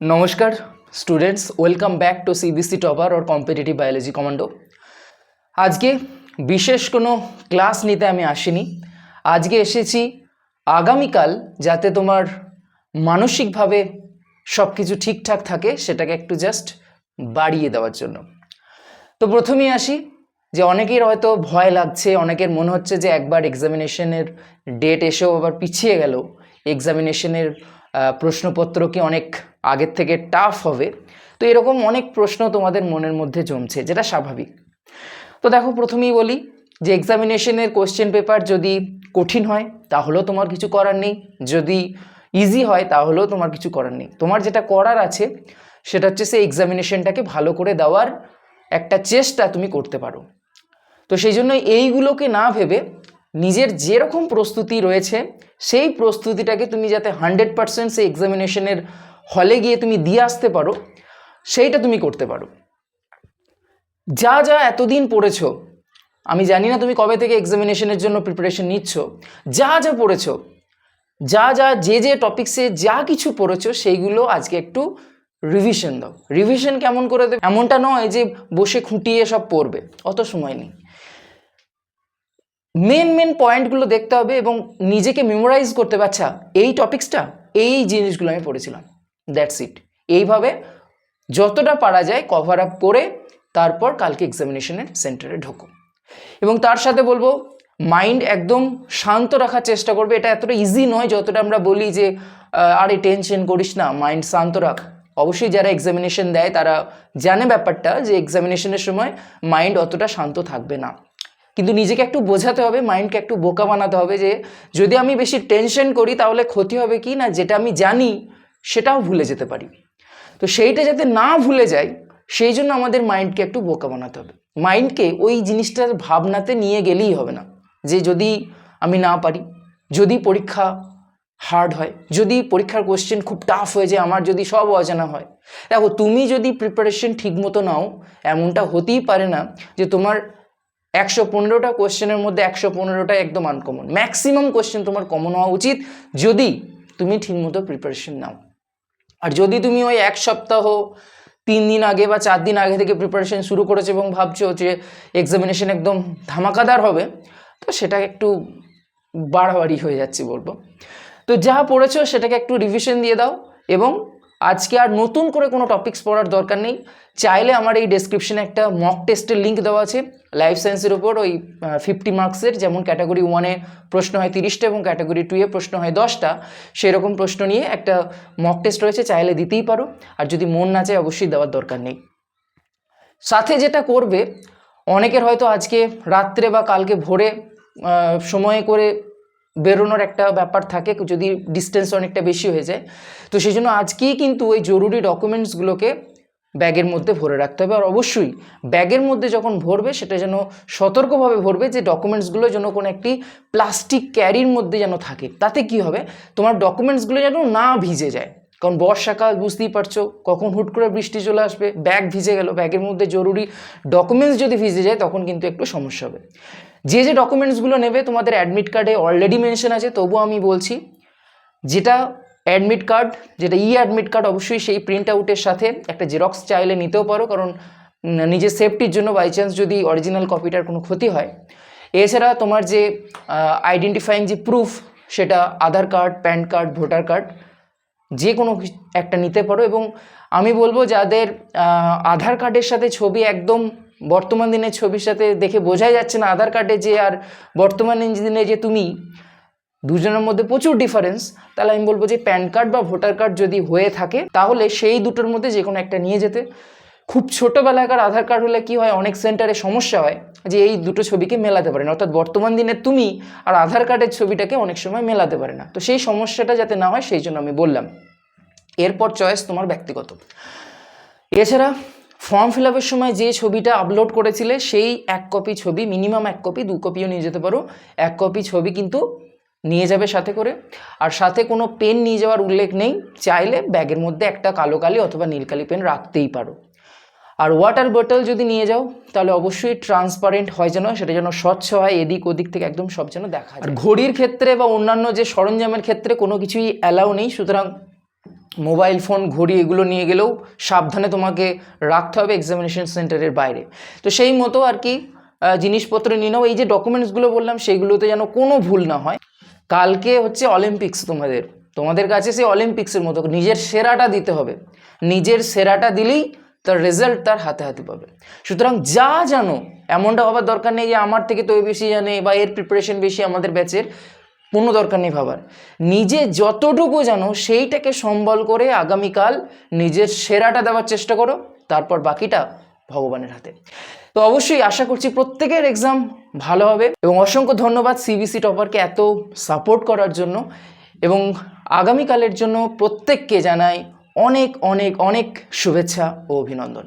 নমস্কার students welcome back to CBC topper or competitive biology commando আজকে বিশেষ কোনো ক্লাস নিতে আমি আসিনি। আজকে এসেছি আগামীকাল যাতে তোমার মানসিকভাবে সব কিছু ঠিকঠাক থাকে, সেটাকে একটু জাস্ট বাড়িয়ে দেওয়ার জন্য। তো প্রথমেই আসি যে অনেকের হয়তো ভয় লাগছে, অনেকের মনে হচ্ছে যে একবার এক্সামিনেশনের ডেট এসেও আবার পিছিয়ে গেল। এক্সামিনেশনের প্রশ্নপত্র কি অনেক আগের থেকে টাফ হবে। তো এরকম অনেক প্রশ্ন তোমাদের মনের মধ্যে জমছে, যেটা স্বাভাবিক। তো দেখো, প্রথমেই বলি যে এক্সামিনেশনের কোশ্চেন পেপার যদি কঠিন হয়, তাহলেও তোমার কিছু করার নেই। যদি ইজি হয়, তাহলেও তোমার কিছু করার নেই। তোমার যেটা করার আছে, সেটা হচ্ছে সেই এক্সামিনেশনটাকে ভালো করে দেওয়ার একটা চেষ্টা তুমি করতে পারো। তো সেই জন্য এইগুলোকে না ভেবে নিজের যেরকম প্রস্তুতি রয়েছে, সেই প্রস্তুতিটাকে তুমি যাতে হান্ড্রেড পারসেন্ট সেই এক্সামিনেশনের হলে গিয়ে তুমি দিয়ে আসতে পারো, সেইটা তুমি করতে পারো। যা যা এতদিন পড়েছো, আমি জানি না তুমি কবে থেকে এক্সামিনেশনের জন্য প্রিপারেশন নিচ্ছ, যা যা পড়েছো, যা যা, যে যে টপিক্সে যা কিছু পড়েছো, সেইগুলো আজকে একটু রিভিশন দাও। রিভিশন কেমন করে দেবে? এমনটা নয় যে বসে খুঁটিয়ে সব পড়বে, অত সময় নেই। মেন মেন পয়েন্টগুলো দেখতে হবে এবং নিজেকে মেমোরাইজ করতে হবে। আচ্ছা এই টপিক্সটা এই জিনিসগুলো আমি পড়েছিলাম। That's it. এইভাবে যতটা পারা যায় কভার আপ করে তারপর কালকে এক্সামিনেশনের সেন্টারে ঢোকো। এবং তার সাথে বলব মাইন্ড একদম শান্ত রাখার চেষ্টা করবে। এটা এতটা ইজি নয় যতটা আমরা বলি যে আরে টেনশন করিস না মাইন্ড শান্ত রাখ। অবশ্যই যারা এক্সামিনেশন দেয় তারা জানে ব্যাপারটা যে এক্সামিনেশনের সময় মাইন্ড অতটা শান্ত থাকবে না। কিন্তু নিজেকে একটু বোঝাতে হবে মাইন্ডকে একটু বোকা বানাতে হবে যে, যদি আমি বেশি টেনশন করি তাহলে ক্ষতি হবে কি না, যেটা আমি জানি সেটাও ভুলে যেতে পারি। তো সেইটা যাতে না ভুলে যাই, সেই জন্য আমাদের মাইন্ডকে একটু বোকা বানাতে হবে। মাইন্ডকে ওই জিনিসটার ভাবনাতে নিয়ে গেলেই হবে না। যে যদি আমি না পারি, যদি পরীক্ষা হার্ড হয়, যদি পরীক্ষার কোশ্চেন খুব টাফ হয়ে যায়, আমার যদি সব অজানা হয়। দেখো, তুমি যদি প্রিপারেশন ঠিক মতো নাও, এমনটা হতেই পারে না যে তোমার একশো পনেরোটা কোশ্চেনের মধ্যে একশো পনেরোটা একদম আনকমন ম্যাক্সিমাম কোশ্চেন তোমার কমন হওয়া উচিত যদি তুমি ঠিকমতো প্রিপারেশন নাও। আর যদি তুমি ওই এক সপ্তাহ, তিন দিন আগে বা চার দিন আগে থেকে প্রিপারেশন শুরু করেছ এবং ভাবছ যে এক্সামিনেশন একদম ধামাকাদার হবে, তো সেটা একটু বাড়াবাড়ি হয়ে যাচ্ছে বলব। তো যা পড়েছো সেটাকে একটু রিভিশন দিয়ে দাও এবং আজকে আর নতুন করে কোনো টপিক্স পড়ার দরকার নেই। চাইলে আমার এই ডেসক্রিপশনে একটা মক টেস্টের লিঙ্ক দেওয়া আছে। লাইফ সায়েন্সের ওপর ওই ফিফটি মার্কসের যেমন ক্যাটাগরি ওয়ানে প্রশ্ন হয় তিরিশটা এবং ক্যাটাগরি টুয়ে প্রশ্ন হয় দশটা, সেরকম প্রশ্ন নিয়ে একটা মক টেস্ট রয়েছে, চাইলে দিতেই পারো। আর যদি মন না চায় অবশ্যই দেওয়ার দরকার নেই। সাথে যেটা করবে, অনেকের হয়তো আজকে রাত্রে বা কালকে ভোরে সময় করে বেরোনোর একটা ব্যাপার থাকে, যদি ডিস্টেন্স অনেকটা বেশি হয়ে যায়। তো সেই জন্য আজকেই কিন্তু ওই জরুরি ডকুমেন্টসগুলোকে ব্যাগের মধ্যে ভরে রাখতে হবে। আর অবশ্যই ব্যাগের মধ্যে যখন ভরবে, সেটা যেন সতর্কভাবে ভরবে যে ডকুমেন্টসগুলো যেন কোনো একটি প্লাস্টিক ক্যারির মধ্যে যেন থাকে। তাতে কি হবে? তোমার ডকুমেন্টসগুলো যেন না ভিজে যায়। কারণ বর্ষাকাল, বুঝতেই পারছ, কখন হুট করে বৃষ্টি চলে আসবে, ব্যাগ ভিজে গেল, ব্যাগের মধ্যে জরুরি ডকুমেন্টস যদি ভিজে যায়, তখন কিন্তু একটু সমস্যা হবে। যে যে ডকুমেন্টসগুলো নেবে তোমাদের অ্যাডমিট কার্ডে অলরেডি মেনশন আছে তবুও আমি বলছি, যেটা অ্যাডমিট কার্ড যেটা ই অ্যাডমিট কার্ড অবশ্যই সেই প্রিন্ট আউটের সাথে একটা জেরক্স চাইলে নিতেও পারো, কারণ নিজের সেফটির জন্য বাই চান্স যদি অরিজিনাল কপিটার কোনো ক্ষতি হয়। এছাড়া তোমার যে আইডেন্টিফাইং যে প্রুফ সেটা Aadhaar card PAN card voter card যে কোনো একটা নিতে পারো এবং আমি বলব যাদের আধার কার্ডের সাথে ছবি একদম বর্তমান দিনের ছবির সাথে দেখে বোঝাই যাচ্ছে না আধার কার্ডে যে আর বর্তমান দিনে যে তুমি দুজনের মধ্যে প্রচুর ডিফারেন্স তাহলে আমি বলব যে প্যান কার্ড বা ভোটার কার্ড যদি হয়ে থাকে, তাহলে সেই দুটোর মধ্যে যে কোনো একটা নিয়ে যেতে। খুব ছোটোবেলাকার আধার কার্ড হলে কি হয়, অনেক সেন্টারে সমস্যা হয় যে এই দুটো ছবিকে মেলাতে পারে না। অর্থাৎ বর্তমান দিনে তুমি আর আধার কার্ডের ছবিটাকে অনেক সময় মেলাতে পারে না। তো সেই সমস্যাটা যাতে না হয়, সেই জন্য আমি বললাম। এরপর চয়েস তোমার ব্যক্তিগত। এছাড়া ফর্ম ফিল আপের সময় যে ছবিটা আপলোড করেছিলে, সেই এক কপি ছবি মিনিমাম এক কপি দু কপিও নিয়ে যেতে পারো। এক কপি ছবি কিন্তু নিয়ে যাবে সাথে করে। আর সাথে কোনো পেন নিয়ে যাওয়ার উল্লেখ নেই, চাইলে ব্যাগের মধ্যে একটা কালো কালি অথবা নীলকালি পেন রাখতেই পারো। আর ওয়াটার বোতল যদি নিয়ে যাও, তাহলে অবশ্যই ট্রান্সপারেন্ট হয় যেন, সেটা যেন স্বচ্ছ হয়, এদিক ওদিক থেকে একদম সব যেন দেখা যায়। আর ঘড়ির ক্ষেত্রে বা অন্যান্য যে সরঞ্জামের ক্ষেত্রে কোনো কিছুই অ্যালাউ নেই, সুতরাং মোবাইল ফোন, ঘড়ি এগুলো নিয়ে গেলেও সাবধানে তোমাকে রাখতে হবে এক্সামিনেশন সেন্টারের বাইরে। তো সেই মতো আর কি জিনিসপত্র নিয়ে নাও। এই যে ডকুমেন্টসগুলো বললাম সেইগুলোতে যেন কোনো ভুল না হয়। কালকে হচ্ছে অলিম্পিক্স তোমাদের। তোমাদের কাছে সেই অলিম্পিক্সের মতো, নিজের সেরাটা দিতে হবে। নিজের সেরাটা দিলেই তার রেজাল্ট তার হাতে হাতে পাবে। সুতরাং যা জানো, এমনটা ভাবার দরকার নেই যে আমার থেকে তো বেশি জানে বা এর প্রিপারেশন বেশি আমাদের ব্যাচের কোনো দরকার নেই ভাবার। নিজে যতটুকু জানো, সেইটাকে সম্বল করে আগামীকাল নিজের সেরাটা দেওয়ার চেষ্টা করো, তারপর বাকিটা ভগবানের হাতে। তো অবশ্যই আশা করছি প্রত্যেকের এক্সাম ভালো হবে এবং অসংখ্য ধন্যবাদ সিবিসি টপারকে এত সাপোর্ট করার জন্য এবং আগামীকালের জন্য প্রত্যেককে জানাই অনেক অনেক অনেক শুভেচ্ছা ও অভিনন্দন।